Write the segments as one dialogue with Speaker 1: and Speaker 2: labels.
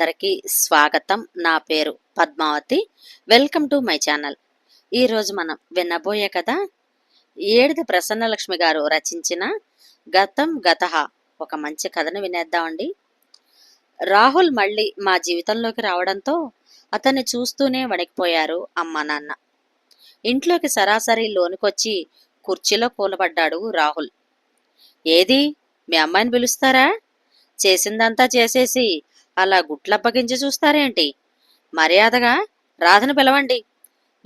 Speaker 1: అందరికీ స్వాగతం. నా పేరు Padmavathi. Welcome to my channel. ఈరోజు మనం వినబోయే కథ ఏడిది ప్రసన్నలక్ష్మి గారు రచించిన గతం గతహ ఒక మంచి కథను వినేద్దామండి. రాహుల్ మళ్ళీ మా జీవితంలోకి రావడంతో అతన్ని చూస్తూనే వణికిపోయారు అమ్మ నాన్న. ఇంట్లోకి సరాసరి లోనికొచ్చి కుర్చీలో కూలబడ్డాడు రాహుల్. ఏది? మీ అమ్మాయిని పిలుస్తారా? చేసిందంతా చేసేసి అలా గుట్లప్పగించి చూస్తారేంటి? మర్యాదగా రాధను పిలవండి.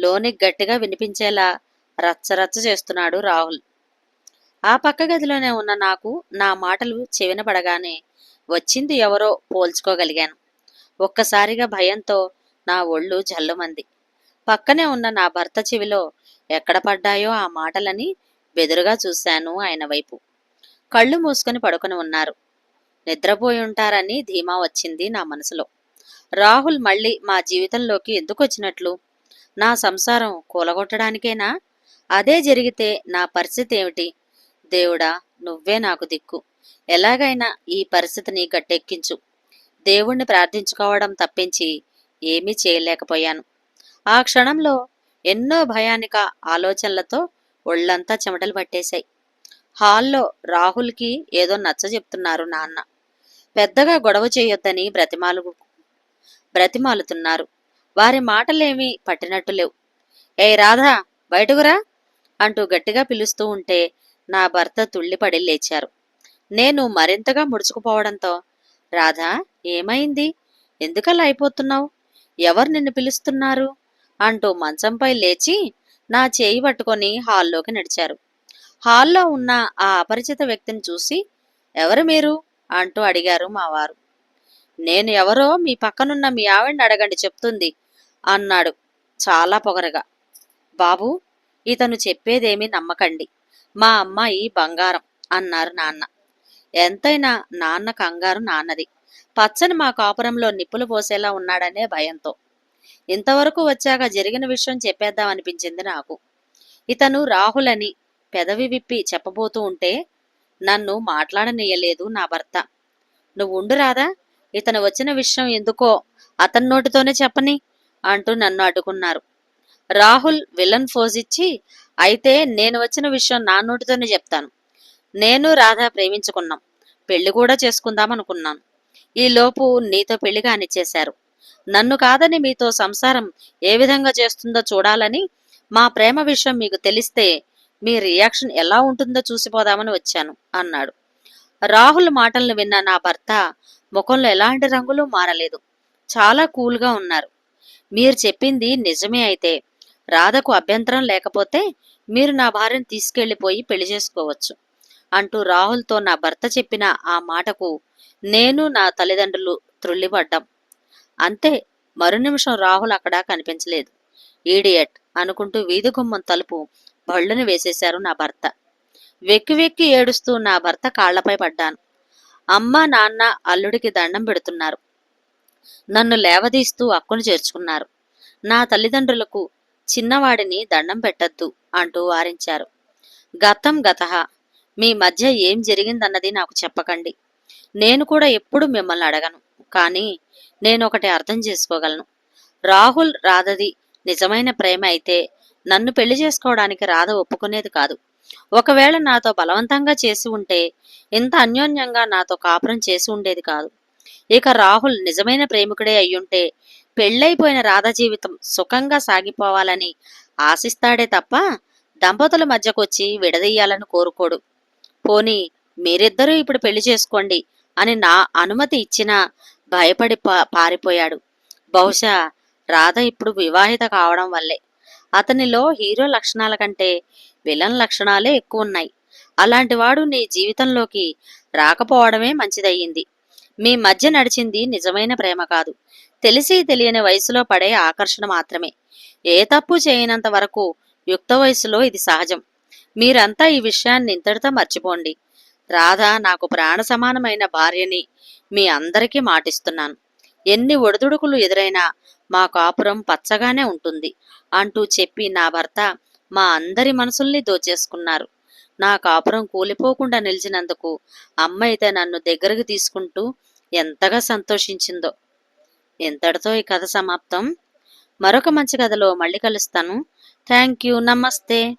Speaker 1: లోని గట్టిగా వినిపించేలా రచ్చరచ్చ చేస్తున్నాడు రాహుల్. ఆ పక్క గదిలోనే ఉన్న నాకు నా మాటలు చెవిన పడగానే వచ్చింది ఎవరో పోల్చుకోగలిగాను. ఒక్కసారిగా భయంతో నా ఒళ్ళు జల్లుమంది. పక్కనే ఉన్న నా భర్త చెవిలో ఎక్కడ పడ్డాయో ఆ మాటలని బెదురుగా చూశాను ఆయన వైపు. కళ్ళు మూసుకొని పడుకొని ఉన్నారు. నిద్రపోయి ఉంటారని ధీమా వచ్చింది నా మనసులో. రాహుల్ మళ్ళీ మా జీవితంలోకి ఎందుకు వచ్చినట్లు? నా సంసారం కూలగొట్టడానికేనా? అదే జరిగితే నా పరిస్థితి ఏమిటి? దేవుడా నువ్వే నాకు దిక్కు. ఎలాగైనా ఈ పరిస్థితిని గట్టెక్కించు. దేవుణ్ణి ప్రార్థించుకోవడం తప్పించి ఏమీ చేయలేకపోయాను. ఆ క్షణంలో ఎన్నో భయానిక ఆలోచనలతో ఒళ్ళంతా చెమటలు పట్టేశాయి. హాల్లో రాహుల్కి ఏదో నచ్చ చెప్తున్నారు నాన్న. పెద్దగా గొడవ చేయొద్దని బ్రతిమాలు బ్రతిమాలుతున్నారు. వారి మాటలేమీ పట్టినట్టు లేవు. ఏ రాధా బయటకురా అంటూ గట్టిగా పిలుస్తూ ఉంటే నా భర్త తుళ్ళిపడి లేచారు. నేను మరింతగా ముడుచుకుపోవడంతో రాధా ఏమైంది? ఎందుకలా అయిపోతున్నావు? ఎవరు నిన్ను పిలుస్తున్నారు? అంటూ మంచంపై లేచి నా చేయి పట్టుకొని హాల్లోకి నడిచారు. హాల్లో ఉన్న ఆ అపరిచిత వ్యక్తిని చూసి ఎవరు మీరు? అంటూ అడిగారు మా వారు నేను ఎవరో మీ పక్కనున్న మీ ఆవిడని అడగండి చెప్తుంది అన్నాడు చాలా పొగరగా. బాబు ఇతను చెప్పేదేమీ నమ్మకండి. మా అమ్మాయి బంగారం అన్నారు నాన్న. ఎంతైనా నాన్న కంగారు నాన్నది. పచ్చని మా కాపురంలో నిప్పులు పోసేలా ఉన్నాడనే భయంతో. ఇంతవరకు వచ్చాక జరిగిన విషయం చెప్పేద్దామనిపించింది నాకు. ఇతను రాహుల్ అని పెదవి విప్పి చెప్పబోతూ ఉంటే నన్ను మాట్లాడనీయలేదు నా భర్త. నువ్వు ఉండు రాదా ఇతను వచ్చిన విషయం ఎందుకో అతని నోటితోనే చెప్పని అంటూ నన్ను అడ్డుకున్నారు. రాహుల్ విలన్ ఫోజ్ ఇచ్చి అయితే నేను వచ్చిన విషయం నా నోటితోనే చెప్తాను. నేను రాధా ప్రేమించుకున్నాం. పెళ్ళి కూడా చేసుకుందాం అనుకున్నాను. ఈలోపు నీతో పెళ్ళి కానిచ్చేశారు. నన్ను కాదని మీతో సంసారం ఏ విధంగా చేస్తుందో చూడాలని మా ప్రేమ విషయం మీకు తెలిస్తే మీ రియాక్షన్ ఎలా ఉంటుందో చూసిపోదామని వచ్చాను అన్నాడు. రాహుల్ మాటలను విన్న నా భర్త ముఖంలో ఎలాంటి రంగులు మారలేదు. చాలా కూల్గా ఉన్నారు. మీరు చెప్పింది నిజమే అయితే రాధకు అభ్యంతరం లేకపోతే మీరు నా భార్యను తీసుకెళ్ళిపోయి పెళ్ళి చేసుకోవచ్చు అంటూ రాహుల్తో నా భర్త చెప్పిన ఆ మాటకు నేను నా తల్లిదండ్రులు త్రుళ్ళిపడ్డాం. అంతే మరు నిమిషం రాహుల్ అక్కడ కనిపించలేదు. ఈడియట్ అనుకుంటూ వీధి గుమ్మం తలుపు బళ్ళుని వేసేశారు నా భర్త. వెక్కి వెక్కి ఏడుస్తూ నా భర్త కాళ్ళపై పడ్డాను. అమ్మ నాన్న అల్లుడికి దండం పెడుతున్నారు. నన్ను లేవదీస్తూ అక్కును చేర్చుకున్నారు. నా తల్లిదండ్రులకు చిన్నవాడిని దండం పెట్టద్దు అంటూ వారించారు. గతం గతహ. మీ మధ్య ఏం జరిగిందన్నది నాకు చెప్పకండి. నేను కూడా ఎప్పుడు మిమ్మల్ని అడగను కానీ నేను ఒకటి అర్థం చేసుకోగలను. రాహుల్ రాధది నిజమైన ప్రేమ అయితే నన్ను పెళ్ళి చేసుకోవడానికి రాధ ఒప్పుకునేది కాదు. ఒకవేళ నాతో బలవంతంగా చేసి ఉంటే ఇంత అన్యోన్యంగా నాతో కాపురం చేసి ఉండేది కాదు. ఇక రాహుల్ నిజమైన ప్రేమికుడే అయ్యుంటే పెళ్ళైపోయిన రాధ జీవితం సుఖంగా సాగిపోవాలని ఆశిస్తాడే తప్ప దంపతుల మధ్యకొచ్చి విడదీయాలని కోరుకోడు. పోనీ మీరిద్దరూ ఇప్పుడు పెళ్ళి చేసుకోండి అని నా అనుమతి ఇచ్చినా భయపడి పా- పారిపోయాడు. బహుశా రాధ ఇప్పుడు వివాహిత కావడం వల్లే. అతనిలో హీరో లక్షణాల కంటే విలన్ లక్షణాలే ఎక్కువ ఉన్నాయి అలాంటివాడు నీ జీవితంలోకి రాకపోవడమే మంచిదయ్యింది. మీ మధ్య నడిచింది నిజమైన ప్రేమ కాదు. తెలిసి తెలియని వయసులో పడే ఆకర్షణ మాత్రమే. ఏ తప్పు చేయనంత వరకు యుక్త వయసులో ఇది సహజం. మీరంతా ఈ విషయాన్ని ఇంతటితో మర్చిపోండి. రాధ నాకు ప్రాణ సమానమైన భార్యని మీ అందరికీ మాటిస్తున్నాను. ఎన్ని ఒడిదుడుకులు ఎదురైనా మా కాపురం పచ్చగానే ఉంటుంది అంటూ చెప్పి నా భర్త మా అందరి మనసుల్ని దోచేసుకున్నారు. నా కాపురం కూలిపోకుండా నిలిచినందుకు అమ్మ అయితే నన్ను దగ్గరకు తీసుకుంటూ ఎంతగా సంతోషించిందో. ఇంతటితో ఈ కథ సమాప్తం. మరొక మంచి కథలో మళ్ళీ కలుస్తాను. Thank you. నమస్తే.